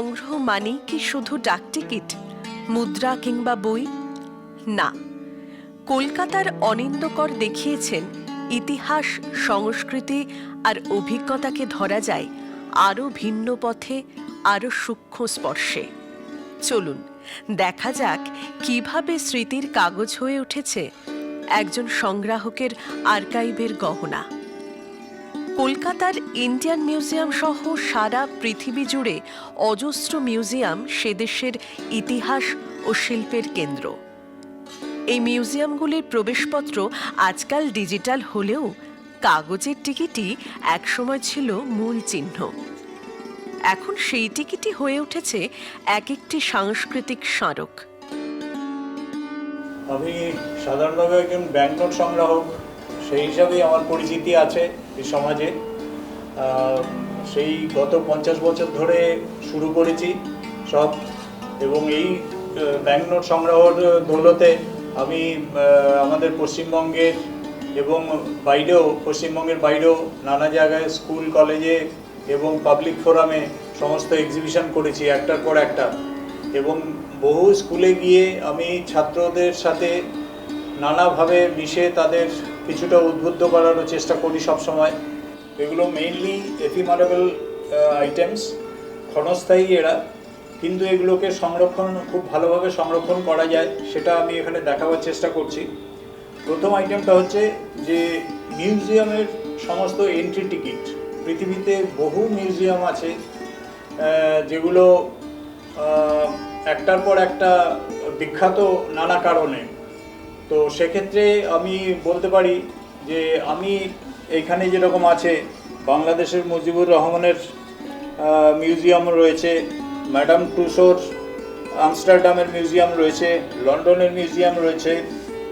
সংগ্রহ মানেই কি শুধু ডাকটিকিট মুদ্রা কিংবা বই? না। কলকাতার অনিন্দকর দেখিয়েছেন, ইতিহাস, সংস্কৃতি আর অভিজ্ঞতাকে ধরা যায় আরও ভিন্ন পথে, আরও সূক্ষ্ম স্পর্শে। চলুন, দেখা যাক কীভাবে স্মৃতির কাগজ হয়ে উঠেছে একজন সংগ্রাহকের আর্কাইভের গহনা। কলকাতার ইন্ডিয়ান মিউজিয়াম সহ সারা পৃথিবী জুড়ে অজস্র মিউজিয়াম সে দেশের ইতিহাস ও শিল্পের কেন্দ্র। এই মিউজিয়ামগুলির প্রবেশপত্র আজকাল ডিজিটাল হলেও কাগজের টিকিটই একসময় ছিল মূল চিহ্ন। এখন সেই টিকিটই হয়ে উঠেছে এক একটি সাংস্কৃতিক স্মারক। আমি সাধারণভাবে একজন ব্যাংকনোট সংগ্রাহক, সেই হিসাবেই আমার পরিচিতি আছে। এই সমাজে। সেই গত পঞ্চাশ বছর ধরে শুরু করেছি সব। এবং এই ব্যাংকনোট সংগ্রহর দৌলতে আমি আমাদের পশ্চিমবঙ্গের এবং বাইরেও, পশ্চিমবঙ্গের বাইরেও নানা জায়গায় স্কুল, কলেজে এবং পাবলিক ফোরামে সমস্ত এক্সিবিশন করেছি একটার পর একটা। এবং বহু স্কুলে গিয়ে আমি ছাত্রদের সাথে নানাভাবে মিশে তাদের কিছুটা উদ্বুদ্ধ করারও চেষ্টা করি সবসময়। এগুলো মেইনলি এফিমারেবল আইটেমস ক্ষণস্থায়ী এরা। কিন্তু এগুলোকে সংরক্ষণ, খুব ভালোভাবে সংরক্ষণ করা যায়, সেটা আমি এখানে দেখাবার চেষ্টা করছি। প্রথম আইটেমটা হচ্ছে যে মিউজিয়ামের সমস্ত এন্ট্রি টিকিট পৃথিবীতে বহু মিউজিয়াম আছে যেগুলো একটার পর একটা বিখ্যাত নানা কারণে। তো সেক্ষেত্রে আমি বলতে পারি যে আমি এইখানে যেরকম আছে, বাংলাদেশের মুজিবুর রহমানের মিউজিয়াম রয়েছে, ম্যাডাম টুসোর আমস্টারডামের মিউজিয়াম রয়েছে, লন্ডনের মিউজিয়াম রয়েছে,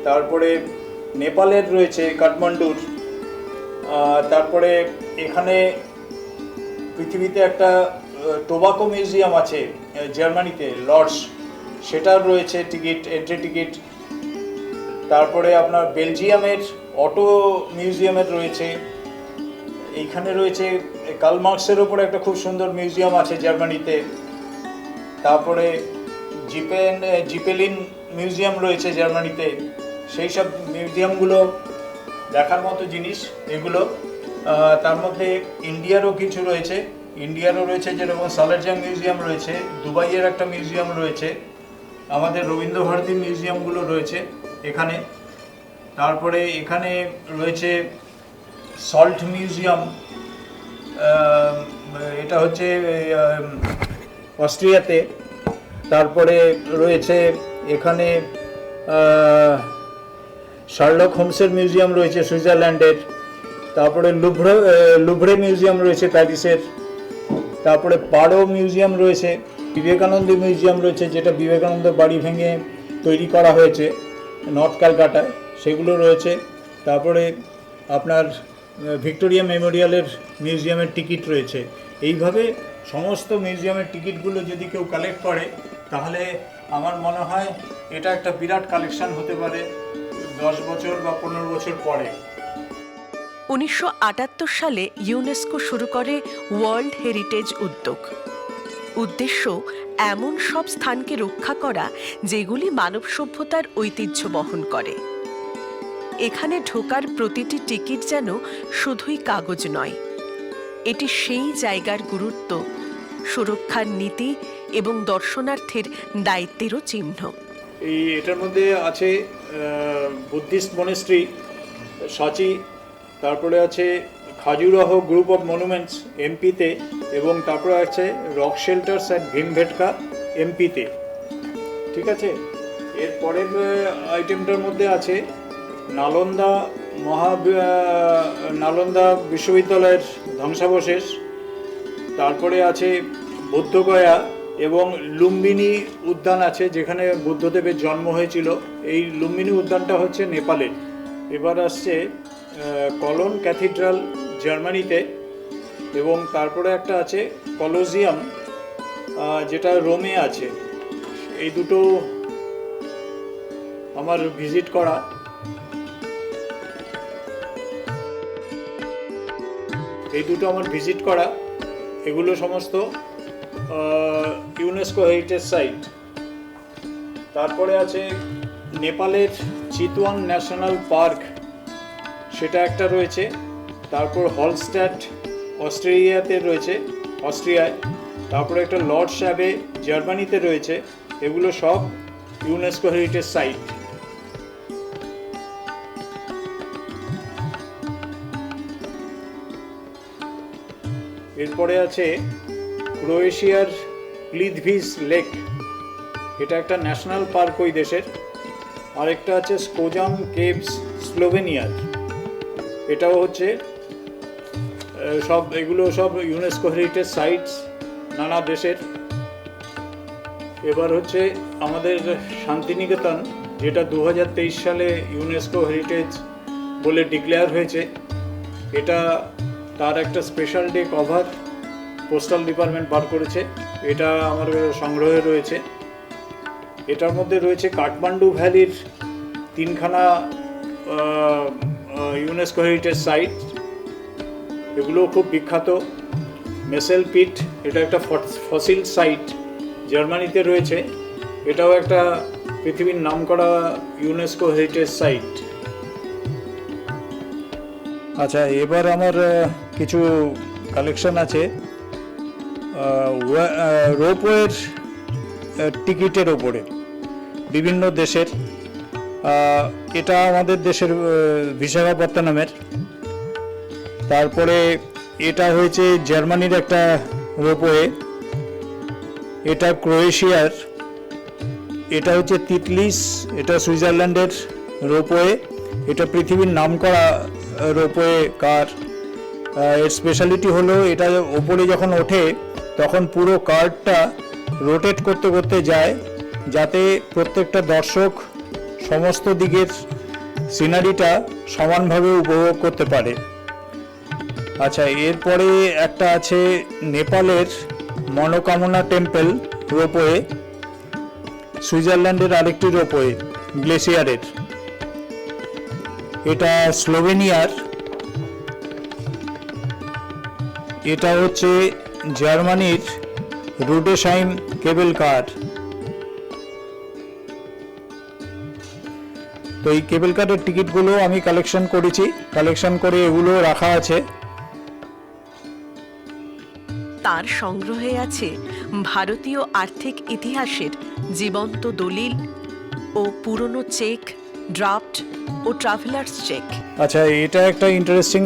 তারপরে নেপালের রয়েছে, কাঠমান্ডুর তারপরে এখানে পৃথিবীতে একটা টোবাকো মিউজিয়াম আছে জার্মানিতে, লর্ডস, সেটার রয়েছে টিকিট এন্ট্রি টিকিট তারপরে আপনার বেলজিয়ামের অটো মিউজিয়ামের রয়েছে। এইখানে রয়েছে কালমার্কসের ওপরে একটা খুব সুন্দর মিউজিয়াম আছে জার্মানিতে। তারপরে জিপেন জিপেলিন মিউজিয়াম রয়েছে জার্মানিতে। সেই সব মিউজিয়ামগুলো দেখার মতো জিনিস এগুলো। তার মধ্যে ইন্ডিয়ারও কিছু রয়েছে। ইন্ডিয়ারও রয়েছে যেরকম সালারজাং মিউজিয়াম রয়েছে, দুবাইয়ের একটা মিউজিয়াম রয়েছে। আমাদের রবীন্দ্র ভারতী মিউজিয়ামগুলো রয়েছে। এখানে। তারপরে এখানে রয়েছে সল্ট মিউজিয়াম এটা হচ্ছে অস্ট্রিয়াতে। তারপরে রয়েছে এখানে শার্লক হোমসের মিউজিয়াম রয়েছে সুইজারল্যান্ডের। তারপরে লুভ্রে লুভ্রে মিউজিয়াম রয়েছে প্যারিসের। তারপরে পারো মিউজিয়াম রয়েছে, বিবেকানন্দ মিউজিয়াম রয়েছে, যেটা বিবেকানন্দ বাড়ি ভেঙে তৈরি করা হয়েছে। নর্থ ক্যালকাটায়, সেগুলো রয়েছে। তারপরে আপনার ভিক্টোরিয়া মেমোরিয়ালের মিউজিয়ামের টিকিট রয়েছে। এইভাবে সমস্ত মিউজিয়ামের টিকিটগুলো যদি কেউ কালেক্ট করে, তাহলে আমার মনে হয় এটা একটা বিরাট কালেকশন হতে পারে দশ বছর বা পনেরো বছর পরে। উনিশশো আটাত্তর সালে ইউনেস্কো শুরু করে ওয়ার্ল্ড হেরিটেজ উদ্যোগ। উদ্দেশ্য এমন সব স্থানকে রক্ষা করা যেগুলি মানব সভ্যতার ঐতিহ্য বহন করে। এখানে ঢোকার প্রতিটি টিকিট যেন শুধুই কাগজ নয়। এটি সেই জায়গার গুরুত্ব, সুরক্ষার নীতি এবং দর্শনার্থের দায়িত্বেরও চিহ্ন। এই এটার মধ্যে আছে বুদ্ধিস্ট মনেস্ট্রি সাচি, তারপরে আছে খাজুরাহ গ্রুপ অফ মনুমেন্টস, এমপিতে। এবং তারপরে আছে রক শেল্টার্স অ্যাট ভীমভেটকা এমপিতে। ঠিক আছে? এর পরের আইটেমটার মধ্যে আছে নালন্দা মহা নালন্দা বিশ্ববিদ্যালয়ের ধ্বংসাবশেষ। তারপরে আছে বৌদ্ধগয়া এবং লুম্বিনী উদ্যান আছে যেখানে বুদ্ধদেবের জন্ম হয়েছিল। এই লুম্বিনী উদ্যানটা হচ্ছে নেপালে এবার আসছে কলন ক্যাথিড্রাল জার্মানিতে। এবং তারপরে একটা আছে কলোজিয়াম যেটা রোমে আছে। এই দুটো আমার ভিজিট করা। এই দুটো আমার ভিজিট করা। এগুলো সমস্ত ইউনেস্কো হেরিটেজ সাইট তারপরে আছে নেপালের চিতওয়ান ন্যাশনাল পার্ক। সেটা একটা রয়েছে। তারপর হলস্ট্যাট অস্ট্রেলিয়াতে রয়েছে, অস্ট্রিয়ায়। তারপরে একটা লর্ড শ্যাবে জার্মানিতে রয়েছে, এগুলো সব ইউনেস্কো হেরিটেজ সাইট। এরপরে আছে ক্রোয়েশিয়ার প্লিদভিস লেক। এটা একটা ন্যাশনাল পার্ক ওই দেশের। আরেকটা আছে স্কোজাম কেভস স্লোভেনিয়ার। এটাও হচ্ছে সব, এগুলো সব ইউনেস্কো হেরিটেজ সাইটস নানা দেশের। এবার হচ্ছে আমাদের শান্তিনিকেতন, যেটা দু হাজার তেইশ সালে ইউনেস্কো হেরিটেজ বলে ডিক্লেয়ার হয়েছে। এটা তার একটা special day cover postal department বার করেছে। এটা আমার সংগ্রহে রয়েছে। এটার মধ্যে রয়েছে কাঠমান্ডু ভ্যালির তিনখানা ইউনেস্কো হেরিটেজ সাইট এগুলো খুব বিখ্যাত। মেসেল পিট, এটা একটা ফসিল সাইট জার্মানিতে রয়েছে। এটাও একটা পৃথিবীর নামকরা ইউনেস্কো হেরিটেজ সাইট। আচ্ছা এবার আমার কিছু কালেকশন আছে। রোপওয়ের টিকিটের ওপরে, বিভিন্ন দেশের। এটা আমাদের দেশের বিশাখাপত্তনমের। তারপরে এটা হয়েছে জার্মানির একটা রোপওয়ে। এটা ক্রোয়েশিয়ার। এটা হচ্ছে তিতলিস, এটা সুইজারল্যান্ডের রোপওয়ে। এটা পৃথিবীর নামকরা রোপওয়ে কার। এর স্পেশালিটি হলো এটা ওপরে যখন ওঠে, তখন পুরো কার্ডটা রোটেট করতে করতে যায়, যাতে প্রত্যেকটা দর্শক সমস্ত দিকের সিনারিটা সমানভাবে উপভোগ করতে পারে। আচ্ছা এরপরে একটা আছে নেপালের মনোকামনা টেম্পল রোপওয়ে, সুইজারল্যান্ডের আরেকটি রোপওয়ে গ্লেসিয়ারের এটা স্লোভেনিয়ার। এটা হচ্ছে জার্মানির রুডেশাইম কেবল কার। তো এই কেবল কারের টিকিটগুলো আমি কালেকশন করেছি। কালেকশন করে এগুলো রাখা আছে। তার সংগ্রহে আছে ভারতীয় আর্থিক ইতিহাসের জীবন্ত দলিল ও পুরনো চেক, ড্রাফট ও ট্রাভেলার্স চেক। আচ্ছা এটা একটা ইন্টারেস্টিং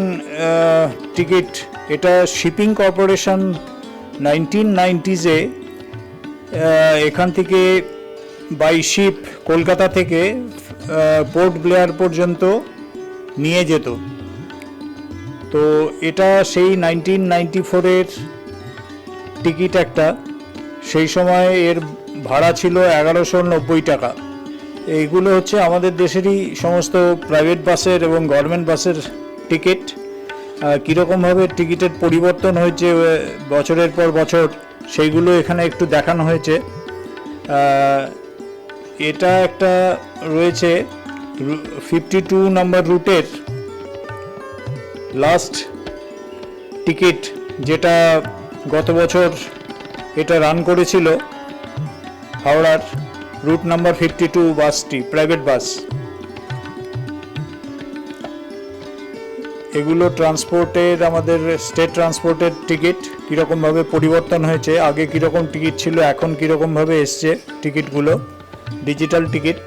টিকিট এটা শিপিং কর্পোরেশন নাইনটিন নাইনটিজে এখান থেকে বাই শিপ কলকাতা থেকে পোর্ট ব্লেয়ার পর্যন্ত নিয়ে যেত। তো এটা সেই নাইনটিন নাইনটি ফোরের টিকিট একটা। সেই সময় এর ভাড়া ছিল এগারোশো নব্বই টাকা। এইগুলো হচ্ছে আমাদের দেশেরই সমস্ত প্রাইভেট বাসের এবং গভর্নমেন্ট বাসের টিকিট। কীরকমভাবে টিকিটের পরিবর্তন হয়েছে বছরের পর বছর সেইগুলো এখানে একটু দেখানো হয়েছে। এটা একটা রয়েছে ফিফটি টু নম্বর রুটের লাস্ট টিকিট, যেটা গত বছর এটা রান করেছিল হাওড়ার রুট নাম্বার ফিফটি টু বাসটি প্রাইভেট বাস এগুলো ট্রান্সপোর্টের আমাদের স্টেট ট্রান্সপোর্টের টিকিট কীরকমভাবে পরিবর্তন হয়েছে, আগে কীরকম টিকিট ছিল, এখন কীরকমভাবে এসছে টিকিটগুলো ডিজিটাল টিকিট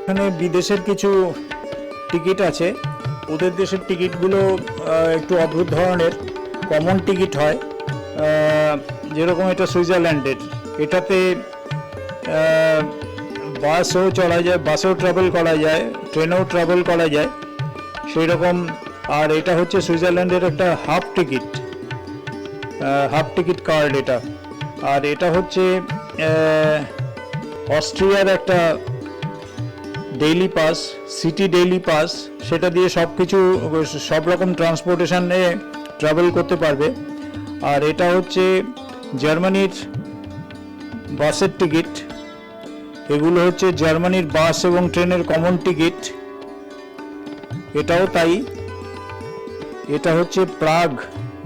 এখানে বিদেশের কিছু টিকিট আছে। ওদের দেশের টিকিটগুলো একটু অদ্ভুত ধরনের কমন টিকিট হয়। যেরকম এটা সুইজারল্যান্ডের। এটাতে বাসও চলা যায়, বাসেও ট্রাভেল করা যায় ট্রেনেও ট্রাভেল করা যায় সেই রকম আর এটা হচ্ছে সুইজারল্যান্ডের একটা half ticket half ticket card এটা। আর এটা হচ্ছে অস্ট্রিয়ার একটা daily pass city daily pass সেটা দিয়ে সব কিছু সব রকম ট্রান্সপোর্টেশনে ট্রাভেল করতে পারবে। আর এটা হচ্ছে জার্মানির বাসের টিকিট এগুলো হচ্ছে জার্মানির বাস এবং ট্রেনের কমন টিকিট এটাও তাই। এটা হচ্ছে প্রাগ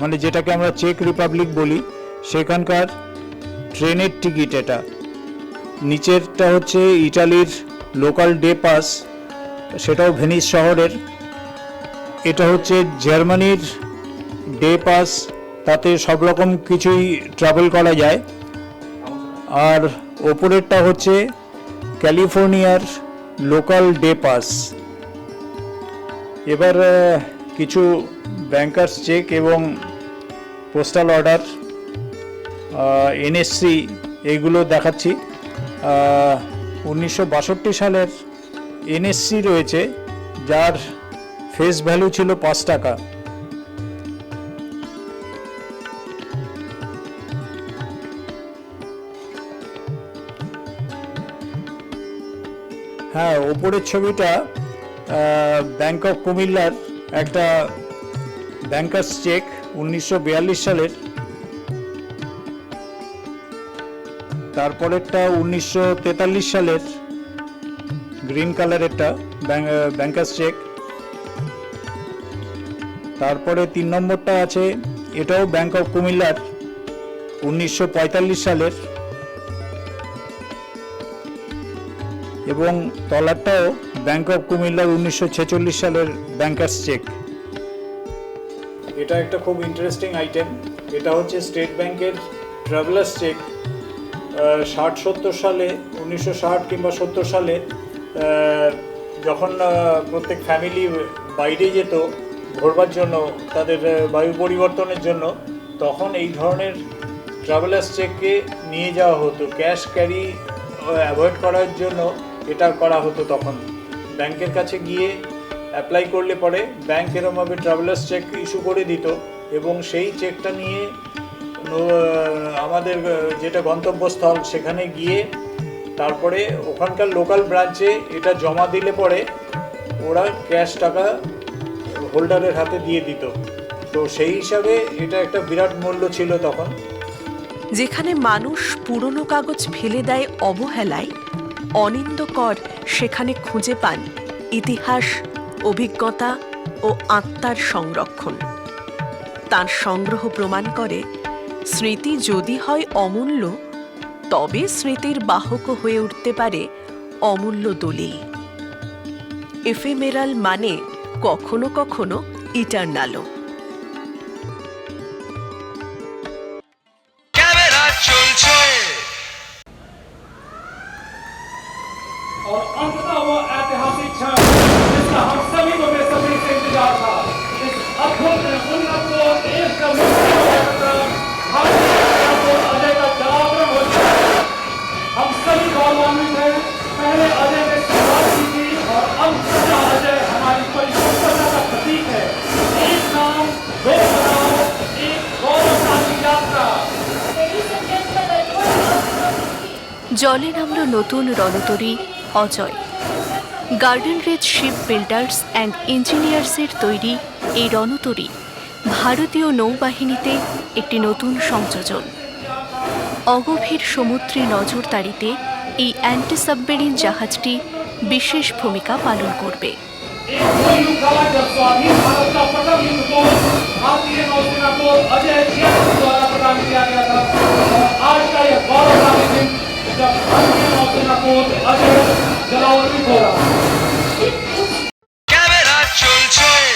মানে যেটাকে আমরা চেক রিপাবলিক বলি। সেখানকার ট্রেনের টিকিট এটা। নিচেরটা হচ্ছে ইটালির লোকাল ডে পাস, সেটাও ভেনিস শহরের। এটা হচ্ছে জার্মানির ডে পাস, তাতে সব রকম কিছুই ট্রাভেল করা যায়। আর ওপরেরটা হচ্ছে ক্যালিফোর্নিয়ার লোকাল ডে পাস। এবার কিছু ব্যাংকার্স চেক এবং পোস্টাল অর্ডার এনএসসি এইগুলো দেখাচ্ছি। উনিশশো বাষট্টি সালের এনএসসি রয়েছে, যার ফেস ভ্যালু ছিল পাঁচ টাকা। হ্যাঁ ওপরের ছবিটা ব্যাংক অফ কুমিল্লার একটা ব্যাংকার্স চেক উনিশশো বিয়াল্লিশ সালের তারপরেরটা উনিশশো তেতাল্লিশ সালের গ্রিন কালারেরটা ব্যাংকার্স চেক। তারপরে তিন নম্বরটা আছে, এটাও ব্যাংক অফ কুমিল্লার উনিশশো পঁয়তাল্লিশ সালের। এবং তলারটাও ব্যাংক অফ কুমিল্লার উনিশশো ছেচল্লিশ সালের ব্যাংকার্স চেক। এটা একটা খুব ইন্টারেস্টিং আইটেম এটা হচ্ছে স্টেট ব্যাংকের ট্রাভেলার্স চেক ষাট সত্তর সালে, উনিশশো ষাট কিংবা সত্তর সালে যখন প্রত্যেক ফ্যামিলি বাইরে যেত ঘোরবার জন্য, তাদের বায়ু পরিবর্তনের জন্য, তখন এই ধরনের ট্রাভেলার্স চেককে নিয়ে যাওয়া হতো। ক্যাশ ক্যারি অ্যাভয়েড করার জন্য এটা করা হতো তখন। ব্যাংকের কাছে গিয়ে অ্যাপ্লাই করলে পরে ব্যাংক এরমভাবে ট্রাভেলার্স চেক ইস্যু করে দিত এবং সেই চেকটা নিয়ে আমাদের যেটা গন্তব্যস্থল, সেখানে গিয়ে তারপরে ওখানকার লোকাল ব্রাঞ্চে এটা জমা দিলে পরে ওরা ক্যাশ টাকা হোল্ডারের হাতে দিয়ে দিত। তো সেই হিসাবে এটা একটা বিরাট মূল্য ছিল তখন। যেখানে মানুষ পুরনো কাগজ ফেলে দেয় অবহেলায়, অনিন্দকর সেখানে খুঁজে পান ইতিহাস, অভিজ্ঞতা ও আত্মার সংরক্ষণ। তার সংগ্রহ প্রমাণ করে স্মৃতি যদি হয় অমূল্য, তবে স্মৃতির বাহক হয়ে উঠতে পারে অমূল্য দলিল। এফেমেরাল মানে কখনো কখনো ইটার্নালও জলে নামল নতুন রণতরী Ajay garden reach shipbuilders and ইঞ্জিনিয়ার্সের তৈরি এই রণতরী ভারতীয় নৌবাহিনীতে একটি নতুন সংযোজন অগভীর সমুদ্রে নজরদারিতে এই অ্যান্টি সাবমেরিন জাহাজটি বিশেষ ভূমিকা পালন করবে एक वो युग था जब स्वाधीन भारत का प्रथम युद्ध पोत भारतीय नौसेना को अजय सिंह द्वारा प्रदान किया गया था और आज का यह गौरवशाली दिन ক্যামেরা চলছে